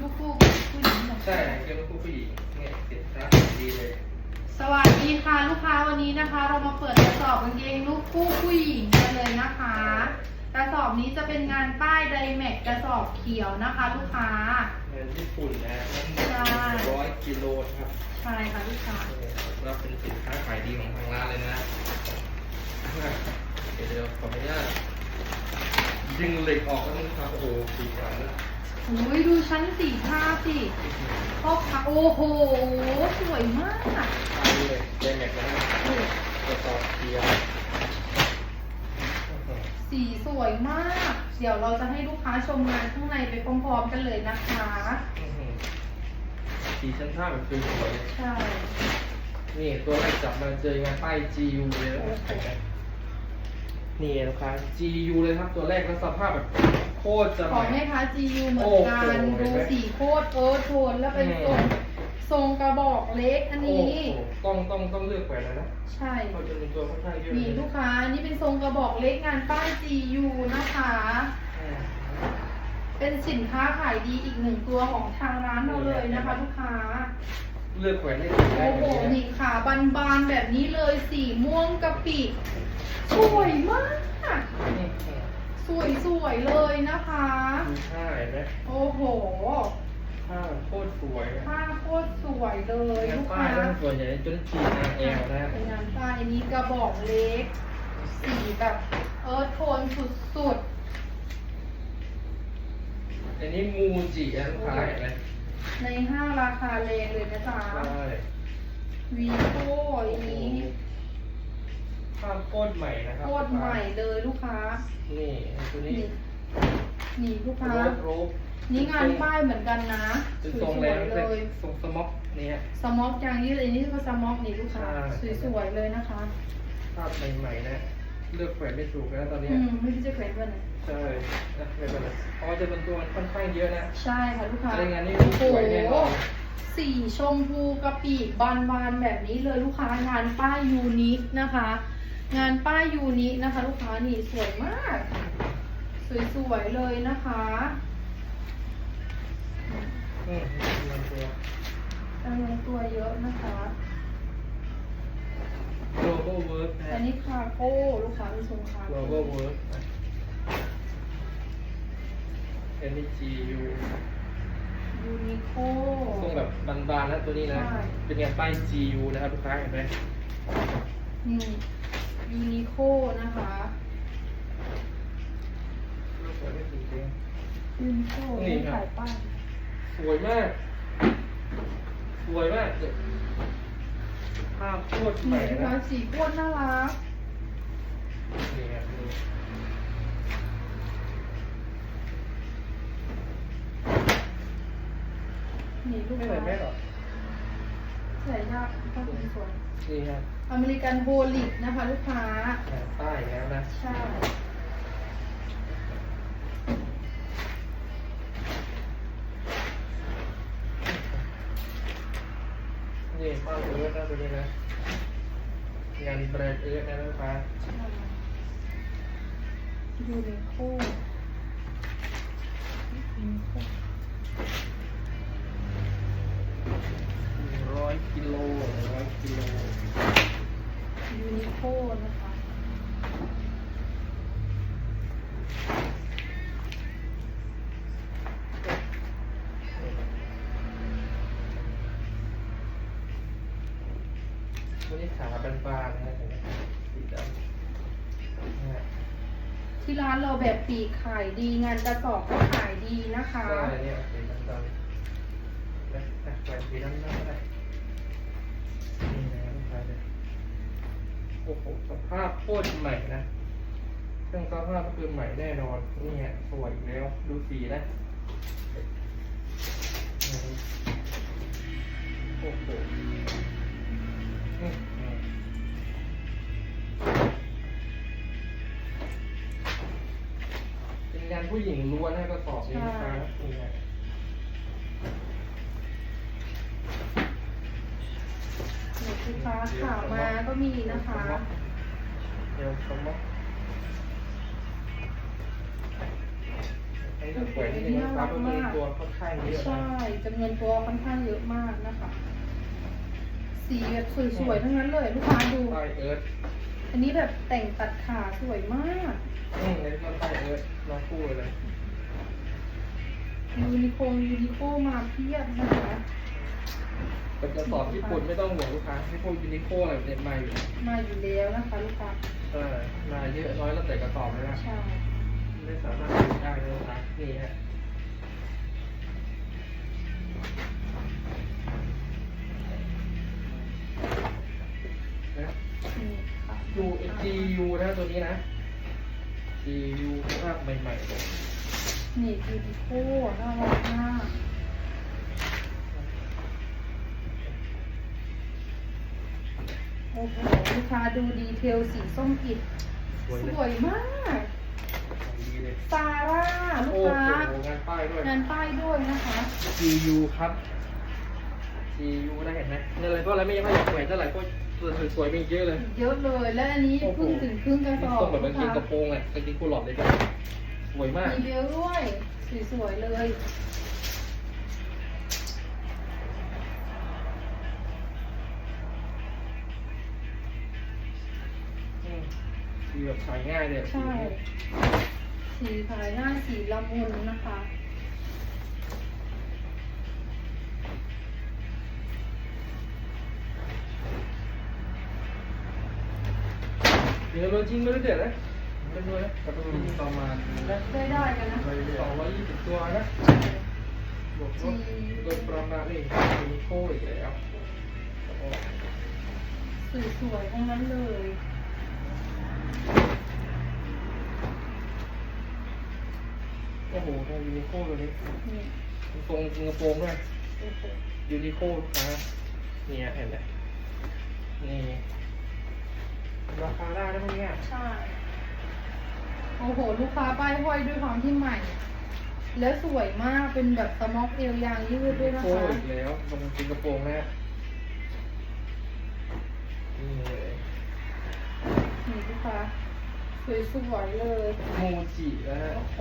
ลูกคู่ผู้หญิงหมดใช่เกี่ยวกับผู้หญิงเนี่ยสินค้าดีเลย สวัสดีค่ะลูกค้าวันนี้นะคะ เรามาเปิดกระสอบกางเกงลูกคู่ผู้หญิงกันเลยนะคะ กระสอบนี้จะเป็นงานป้ายไดแม็กกระสอบเขียวนะคะ ลูกค้า เงินญี่ปุ่นนะน้ำหใช่นักร้อยกิโลครับใช่ค่ะลูกค้ารับเป็นสินค้าขายดีของทางร้านเลยนะเดี๋ยวเดี๋ยวขออนุญาตดึงเหล็กออกแล้วนึงครับโอ้โหสีสันนะ โอ้ยดูชั้นสีผ้าสิพ่อค้าโอ้โห สวยมากเอาเลยเจแม็กนะกระสอบเขียวสีสวยมาก เดี๋ยวเราจะให้ลูกค้าชมงานข้างในไปพร้อมๆกันเลยนะคะอื้อหือสีชั้นผ้าแบบสวยๆเลยใช่ นี่ตัวแรกจับมาเจองานป้าย GU เลยนะนี่ลูกค้า GU เลยครับตัวแรกแล้วสภาพแบบโคตรจะของใหม่แม่ค้า GU เหมือนกัน โอ้โหดูสีโคตรเอิร์ธโทนแล้วเป็นทรงทรงกระบอกเล็กอันโอ้นี้โหต้องต้องต้องเลือกแหวนแล้วนะใช่เพราะจะมีตัวค่อนข้างเยอะนี่ลูกค้าอันนี่เป็นทรงกระบอกเล็กงานป้าย GU นะคะ อ่าเป็นสินค้าขายดีอีกหนึ่งตัวของทางร้านเราเลยนะคะลูกค้า เลือกแหวนได้ถูกได้โอ้โหแบบนี้นี่ขาบานๆแบบนี้เลยสีม่วงกะปิสวยมากนี่ สวยๆเลยนะคะดูผ้าเห็นไหมโอ้โห ผ้าโคตรสวยนะผ้าโคตรสวยเลยงานลูกป้าค้ายนั่นส่วนใหญ่จนจีนาแอลนะเป็นงานป้ายอันนี้กระบอกเล็ก สีแบบเอิร์ธโทนสุดอันนี้มูจินะลูกค้าเห็นไหมๆ ในห้างราคาแรงเลยนะจ๊ะ ใช่วีโก้อันนี้ ภาพโคตรใหม่นะครัโคตรใหม่เลยลูกค้า นี่ตัวนี้นี่นี่ลูกค้าโรบโรบนี่งานป้ายเหมือนกันนะเป็นสทรงวแรยงๆเลเป็นย ทรงสม็อกเนี่ย สม็อกอย่างนี้เลยนี่ก็สม็อกนี่ลูกค้า ใช่ สวยๆเลยนะคะ ภาพใหม่ๆนะ เลือกแขวนไม่ถูกนะตอนเนี้อืยมไม่รู้จะแขวนวันไหนใช่นะไม่เป็นไรเพราะว่าจะเป็นตัวมันค่อนข้างเยอะนะ ใช่ค่ะลูกค้าในงานนี้โอ้โหสวยแน่นอน สีชมพูกะปิบานๆแบบนี้เลยลูกค้างานป้ายยูนิคนะคะ งานป้ายยูนิคนะคะ ลูกค้านี่สวยมาก สวยๆเลยนะคะอืมมันตัวจำนวนตัวเยอะนะคะโลโก้เวิร์กนะอันนี้คาโก้ลูกค้าเป็นทรงคาโลโก้โก้เวิร์กอันนี้ G U ยูนิโคทรงแบบบานๆนะตัวนี้นะใช่เป็นงานป้าย G U นะครับลูกค้าเห็นไหมนี่ ยูนิโคนะคะลูกสวยไม่จริงยูนิโคนี่นี่ครับขายป้ายๆสวยมาก สวยมากเดี๋ยวภาพโคตรใหนี่ม่ลูกนะค้าสีโคตรน่ารักนี่ครับนี่นี่ลูกไม่ค้า เหมือนแม่หรอ ใส่ยากก็เป็นสวยนี่ครับอเมริกันโฮลิกนะคะลูกค้าแผ่นป้ายแล้วนะใช่นี่ป้ายเอิร์ธนะตัวนี้นะงานแบรนด์เอิร์ธนะลูกค้าใช่ยูนิโคยูนิโค ร้ อยกิโลร้อยกิโลยูนิโคนะคะตัวนี้ขาบานๆนะเห็นไหมสีดำที่ร้านเราแบบปีกขายดีงานกระสอบก็ขายดีนะคะ ใช่เนี่ยสีดำๆนะนะแหวนสีดำๆก็ได้ โอ้โหสภาพโคตรใหม่นะเครื่องสภาพก็คือใหม่แน่นอน นี่ฮะสวยอีกแล้วดูสีนะโอ้โหอืมอืมเป็นงานผู้หญิงล้วนนะกระสอบนี้นะคะนี่ฮะ นะคะเดี๋ยวสมมติอันนี้จะแขวนนิดนึงนะครับเพราะมันตัวค่อนข้างเยอะใช่นะจำนวนตัวค่อนข้างเยอะมากนะคะ สีแบบสวยๆทั้งนั้นเลยลูกค้าดูป้ายเอิร์ธอันนี้แบบแต่งตัดขาสวยมากอืมในนี้ก็ป้ายเอิร์ธน้องคู่เลยยูนิโคลยูนิโคมาเพียบนะคะ เป็นกระสอบญี่ปุ่นไม่ต้องห่วงลูกค้าให้พวกยูนิโคอะไรเนี่ยมาอยู่มาอยู่แล้วนะคะลูกค้าเออมาเยอะน้อยแล้วแต่กระสอบเลยนะใช่ไม่สามารถดูได้เลยนะนี่ฮะนะนี่ค่ะยู GU นะตัวนี้นะ GU ภาพใหม่ๆเลยนี่ยูนิโคน่ารักมาก โอ้โหลูกค้าดูดีเทลสีส้มอิดสวยสเลยวยมาก ดีเลยซาร่าลูโอ้กโหค้างานป้ายด้วย งานป้ายด้วยนะคะ GU ครับ GU ได้เห็นไหมเนี่ยอะไรก็อะไรไม่ยังไม่อยากแขวนเท่าไหร่ก็ตัวสวยๆมีเยอะเลยเยอะเลยและอันนี้โอ้โหเพิ่งถึงครึ่งกระสนี่อบทรงแบบลูกางกเกงค้ากระโปรงอะกางเกงคูลอดเลยจ้ะสวยมาก มีเบลด้วยสวยๆเลย แบบใช้ง่ายเลยใช่สีขายหน้าสีละมุนนะคะ เดี๋ยวเราจริงไม่ได้เด็ดนะเป็นด้วยนะกับตัวนี้ประมาณได้ได้กันนะสองร้อยยี่สิบตัวนะบวกลบโดยประมาณนี่มีโค้ดอีกแล้วแล้วก็สวยๆทั้งนั้นเลย โอ้โหทางยูนิโคตัวนี้นี่ตรงกระโปรงด้วยโอ้โหยูนิโคลูกค้าเนี่ยเห็นไหมนี่ราคาได้นะพวกเนี้ยใช่ โอ้โห ลูกค้าป้ายห้อยด้วยความที่ใหม่ แล้วสวยมากเป็นแบบสม็อกเอวยางยืดด้วยนะโค้คะอีกแล้วตรงกระโปรงนะนี่เลย นี่ลูกค้า สวยๆเลยโมจินะฮะโอ้โห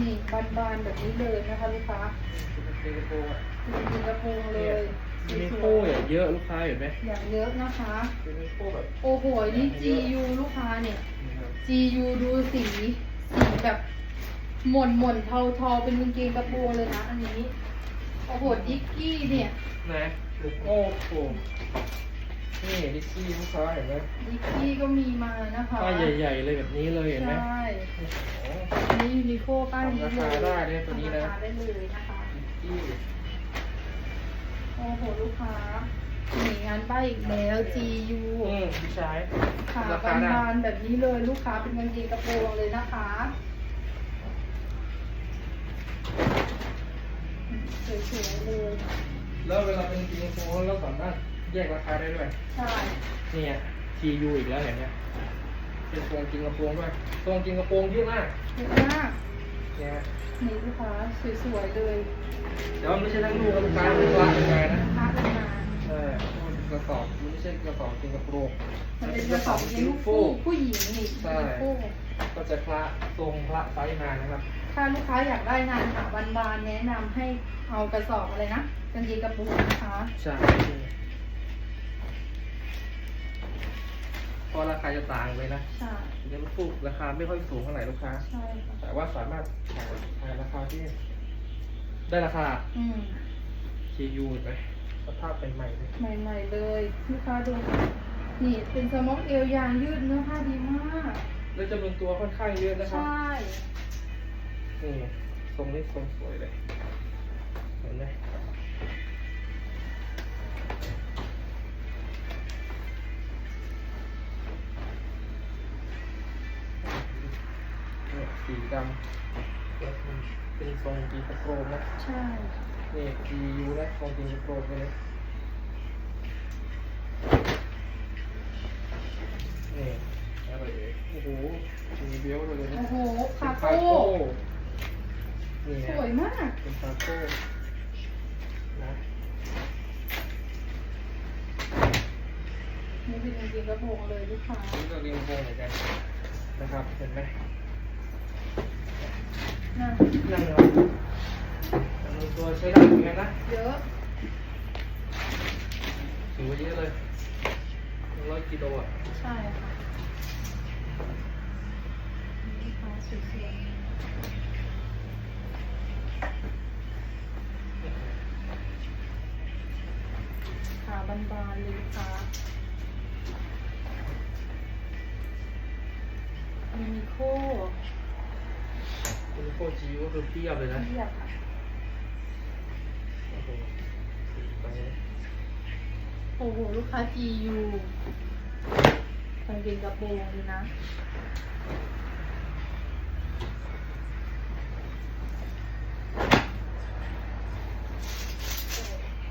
นี่บานๆแบบนี้เลยนะคะลูกค้าเป็นกระโปรงอะมีกินกระโปรงเลเนี่ยยยูนิสโควยเนี่ยเยอะลูกค้าเห็นไหมๆอย่างเยอะนะคะยูนิโคแบบโอ้โหนี่ GU ลูกค้าเนี่ยนี่ครับ GU ดูสีสีแบบหม่นหม่นๆเทาเทาๆเป็นกางเกงกระโปรงเลยนะอันนี้โอ้โหดิกกี้เนี่ยนะโอ้โห นี่ดิสซี่ลูกค้าเห็นไหมดิกกี้ก็มีมานะคะป้ายใหญ่ ๆ เลยแบบนี้เลยเห็นไหมใช่โอ้โห อันนี้ยูนิโคป้ายนี้เลยทำราคาได้เนี่ยตัวนี้นะ ทำราคาได้เลยนะคะดิสซี่โอ้โหลูกค้าหนีงานป้ายอีกแล้ว GU อืมพี่ชายขาราคาได้บานๆแบบนี้เลยลูกค้าเป็นกางเกงกระโปรงเลยนะคะสวยๆเลยแล้วเวลาเป็นจริงโฟเราสามารถ แยกราคาได้ด้วย ใช่เนี่ย TU อีกแล้วเห็นไหมเป็นทรงจริงกระโปรงด้วยทรงจริงกระโปรงเยอะมากเยอะมากเนี่ยนี่ลูกค้าสวยๆเลยแต่ว่าไม่ใช่ทั้งลูกนะลูกค้าเป็นกลางเป็นไงนะพักนานเออมันกระสอบมันไม่ใช่กระสอบจริงกระโปรงมันเป็นกระสอบยิงลูกคู่ผู้หญิงนี่ใช่ลูกคู่ก็จะคละทรงคละไซส์มานะครับ ถ้าลูกค้าอยากได้งานขาบานๆแนะนำให้เอากระสอบอะไรนะกางเกงกระโปรงนะคะใช่ ราะราคาจะต่างเลยนะใช่เดี๋ยวลูกราคาไม่ค่อยสูงเท่าไหร่ลูกค้า ใช่ค่ะแต่ว่าสามารถขายขายราคาที่ ได้ราคา อืม TU เห็นไหมสภาพเป็นใหม่เลยใหม่ๆเลยลูกค้าดู นี่เป็นสม็อกเอวยางยืดเนื้อผ้าดีมาก แล้วจำนวนตัวค่อนข้างเยอะนะครับ ใช่ นี่ทรงนี้ทรงสวยเลย เห็นไหม สีดำเป็นทรงจีกระโปรงนะใช่นี่จียูนะทรงจีกระโปรงเลยนี่อะไรเอ่ยโอ้โหมีเบลต์เลยนะโอ้โหคาเป็นโก้นี่สนะวยมากเป็นคาโก้นะนี่เป็นกางเกงกระโปรงเลยลูกค้านี่ก็เรียงวงเหมือนกันนะครับ เห็นไหม นั่งเนาะจำนวนตัวใช้ได้เหมือนกันนะเยอะถือว่าเยอะเลยร้อยกิโลอะใช่ค่ะนี่ค่ะสวยๆขาบานๆเลยค่ะ โคจิก็คือเพียบเลยนะเทียบค่ะโอ้โหสีไปนะโอ้โหลูกค้า GU กางเกงกระโปรงเลยนะ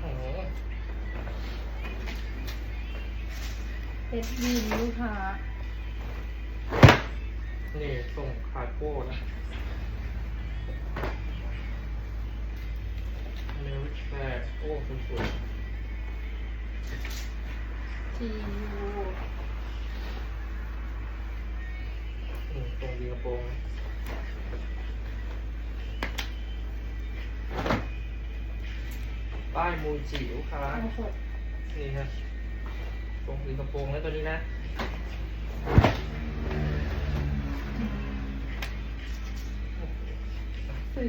โอ้โหเพชรวินลูกค้า นี่ส่งคาดโก้นะ โอ้สวย GU ๆอืมตรงดีกระโปรงป้ายมูจิลูกค้านี่ครับตรงดีกระโปรงแล้วตัวนี้นะ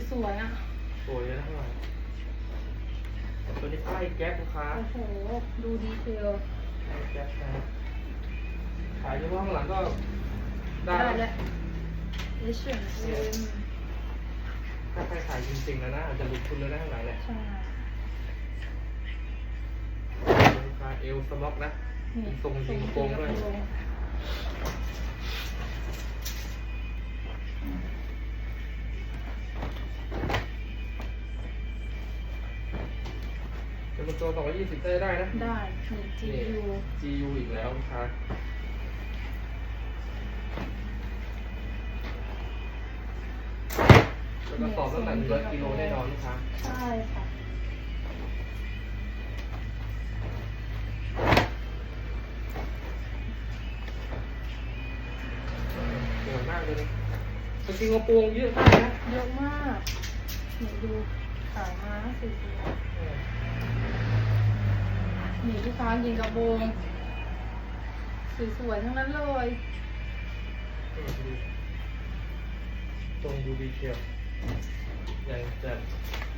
สวยๆอะ สวยเลยนะข้างหลัง ตัวนี้ป้ายแก๊ปลูกค้าโอ้โห ดูดีเทลป้ายแก๊ปนะขายเฉพาะข้างหลังก็ได้ได้นะแล้ว H&M ถ้าใครขายจริงๆแล้วนะอาจจะหลุดทุนเลยนะข้างหลังเนี่ยใช่ลูกค้าเอลสม็อกนะ นี่มีทรงยิงกระโปรงด้วย ทรงยิงกระโปรง เป็นตัว220ได้ได้นะได้นี่นี่ GU GU อีกแล้วลูกค้าแล้วก็สอบน้ำหนัก100กิโลแน่นอนลูกค้าใช่ค่ะสวยมากเลยจริงๆกระโปรงเยอะมากนะ เยอะมากนี่ดูขาม้าสวยเออๆ นี่ลูกค้ายิงกระโปรงสวยๆทั้งนั้นเลยเออดูตรงดูดีเทลอย่างจัด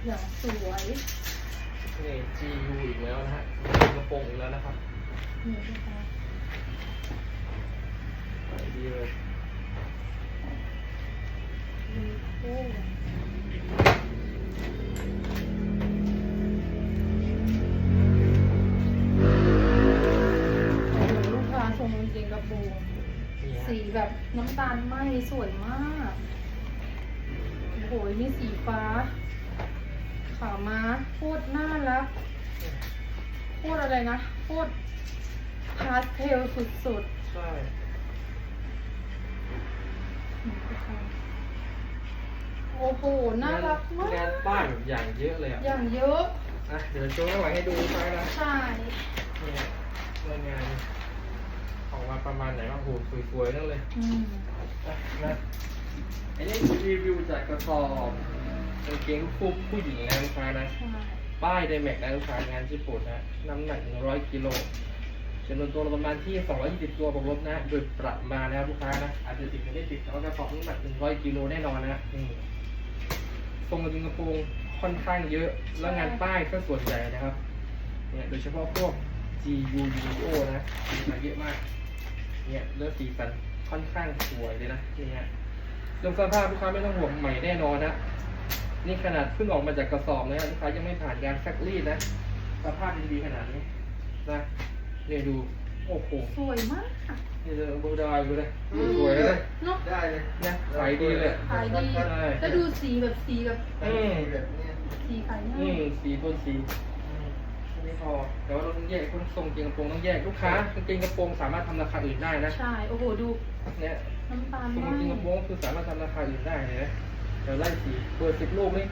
อย่างสวยนี่ GU อีกแล้วนะฮะกระโปรงอีกแล้วนะครับนี่ลูกค้าขายดีเลยยูนิโค รงกางเกงกระโปรงนี่ฮะสีแบบน้ำตาลไหมสวยมากโอ้โหนี่สีฟ้า ขาม้าโคตรน่ารักโคตรอะไรนะโคตรพาสเทลสุดใช่ๆนี่ค่ะโอ้โห น่ารักมาก งานป้ายแบบอย่างเยอะเลยอะอย่างเยอะ อะเดี๋ยวโชว์ข้างหลังให้ดูซ้ายนะใช่ เนี่ยรายงานออก มาประมาณไหนบ้างโหสวยๆนั่นเลยอืมอะนะอันนี้รีวิวจากกระสอบกางเกงผู้ผู้หญิงนะลูกค้านะ ใช่ป้ายไดแม็กนะลูกค้างานญี่ปุ่นนะน้ำหนัก 100กิโลจำนวนตัวประมาณที่ 220 ตัวบวกลบนะ โดยประมาณนะครับลูกค้านะ อาจจะติดไม่ได้ติดแต่ว่ากระสอบน้ำหนัก 100กิโลแน่นอนนะอืมทรงกระดิ่งกระโปรงค่อนข้างเยอะ แล้วงานป้ายก็ส่วนใหญ่นะครับ เนี่ยโดยเฉพาะพวก GU Video นะสีสันเยอะมาก เนี่ยเลือกสีสันค่อนข้างสวยเลยนะนี่ฮะเรื่องเสื้อผ้าลูกค้าไม่ต้องห่วงใหม่แน่นอนนะนี่ขนาดเพิ่งออกมาจากกระสอบนะลูกค้ายังไม่ผ่านการซักรีดนะสภาพดีๆขนาดนี้นะเนี่ยดูโอ้โหสวยมากนี่เลยบูดายดูเลยสวยเลยเนาะได้เลยนะขายดีเลยขายดีใช่แล้วดูสีแบบสีแบบอืมแบบเนี้ยสีขายง่าอืยมสีโทนสีอืม ไม่พอ แต่ว่าเราต้องแยกคนทรงกางเกงกระโปรงต้องแยกลูกค้ากางเกงกระโปรงสามารถทำราคาอื่นได้นะใช่ โอ้โห ดู เนี่ยน้ำตาลทรงไหมกางเกงกระโปรงคือสามารถทำราคาอื่นได้เลยนะเดี๋ยวไล่สีเปิดสิบลูกนี่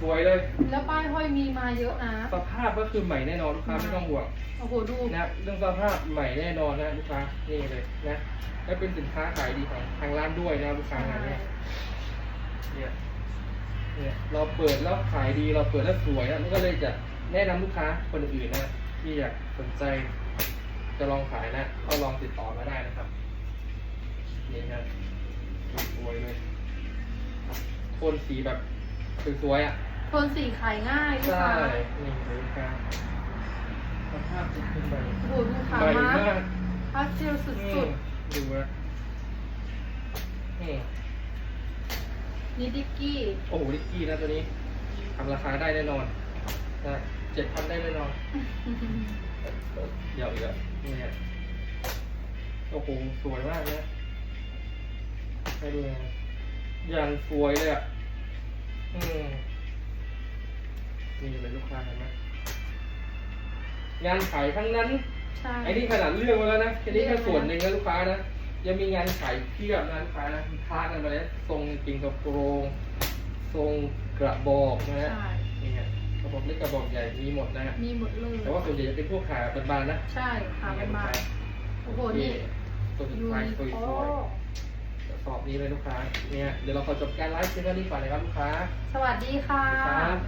สวยเลย แล้วป้ายห้อยมีมาเยอะนะ สภาพก็คือใหม่แน่นอนลูกค้าไม่ต้องห่วง โอ้โห ดู นะเรื่องสภาพใหม่แน่นอนนะลูกค้านี่เลยนะและเป็นสินค้าขายดีของทางร้านด้วยนะลูกค้างานเนี้ยเนี่ยเนี่ยเราเปิดแล้วขายดีเราเปิดแล้วสวยนะมันก็เลยจะ แนะนำลูกค้าคนอื่นนะ ที่อยากสนใจจะลองขายนะ ก็ลองติดต่อมาได้นะครับ นี่นะสวยๆเลยโทนสีแบบสวยๆอะโทนสีขายง่ายลูกใช่ค้านี่เลยลูกค้าสภาพจะเป็นใบโอ้โหลูกค้าใบมามาก พาสเทลสุนี่ดดูนะนี่ๆนี่ดิกกี้ โอ้โหลิกกี้นะตัวนี้ทำราคาได้แน่นอนนะ เจ็ดพันได้แน่นอนเดี๋ยวอีกแล้วเนี่ยโอ้โหสวยมากนะให้ดูนะอย่างสวยเลยอะอืมนี่เลยลูกค้าเห็นไหมงานขายทั้งนั้นใช่ไอ้นี่ขนาดเลือกมาแล้วนะแค่นี้แค่ส่วนหนึ่งนะลูกค้านะยังมีงานขายเพียบนะลูกค้านะพากันมาแล้วทรงจริงกับโครงทรงกระบอกนะฮะใช่นี่ฮะกระ บอกเล็กกระบอกใหญ่มีหมดนะฮะมีหมดเลย แต่ว่าส่วนใหญ่จะเป็นพวกขาบานๆนะใช่ขาเป็นมาโอ้โหนี่ตัวสุดยูท้ายนิตัวโคสวยๆกระสอบนี้เลยลูกค้า เนี่ย เดี๋ยวเราขอจบการไลฟ์เพียงเท่านี้ก่อนนะครับลูกค้า สวัสดีค่ะครับ